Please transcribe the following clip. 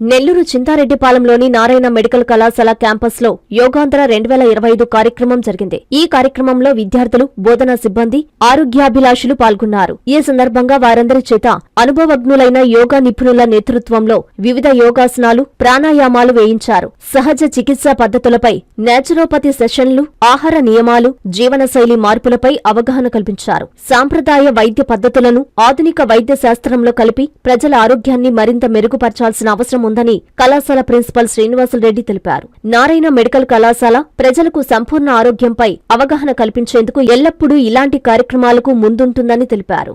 నెల్లూరు చింతారెడ్డిపాలెంలోని నారాయణ మెడికల్ కళాశాల క్యాంపస్లో యోగాంధ్ర రెండు వేల ఇరవై ఐదు కార్యక్రమం జరిగింది. ఈ కార్యక్రమంలో విద్యార్థులు బోధనా సిబ్బంది ఆరోగ్యాభిలాషులు పాల్గొన్నారు. ఈ సందర్భంగా వారందరి చేత అనుభవజ్ఞులైన యోగా నిపుణుల నేతృత్వంలో వివిధ యోగాసనాలు ప్రాణాయామాలు వేయించారు. సహజ చికిత్సా పద్ధతులపై నేచురోపతి సెషన్లు ఆహార నియమాలు జీవనశైలి మార్పులపై అవగాహన కల్పించారు. సాంప్రదాయ వైద్య పద్ధతులను ఆధునిక వైద్య శాస్త్రంలో కలిపి ప్రజల ఆరోగ్యాన్ని మరింత మెరుగుపరచాల్సిన అవసరం ఉందని కళాశాల ప్రిన్సిపల్ శ్రీనివాసులరెడ్డి తెలిపారు. నారాయణ మెడికల్ కళాశాల ప్రజలకు సంపూర్ణ ఆరోగ్యంపై అవగాహన కల్పించేందుకు ఎల్లప్పుడూ ఇలాంటి కార్యక్రమాలకు ముందుంటుందని తెలిపారు.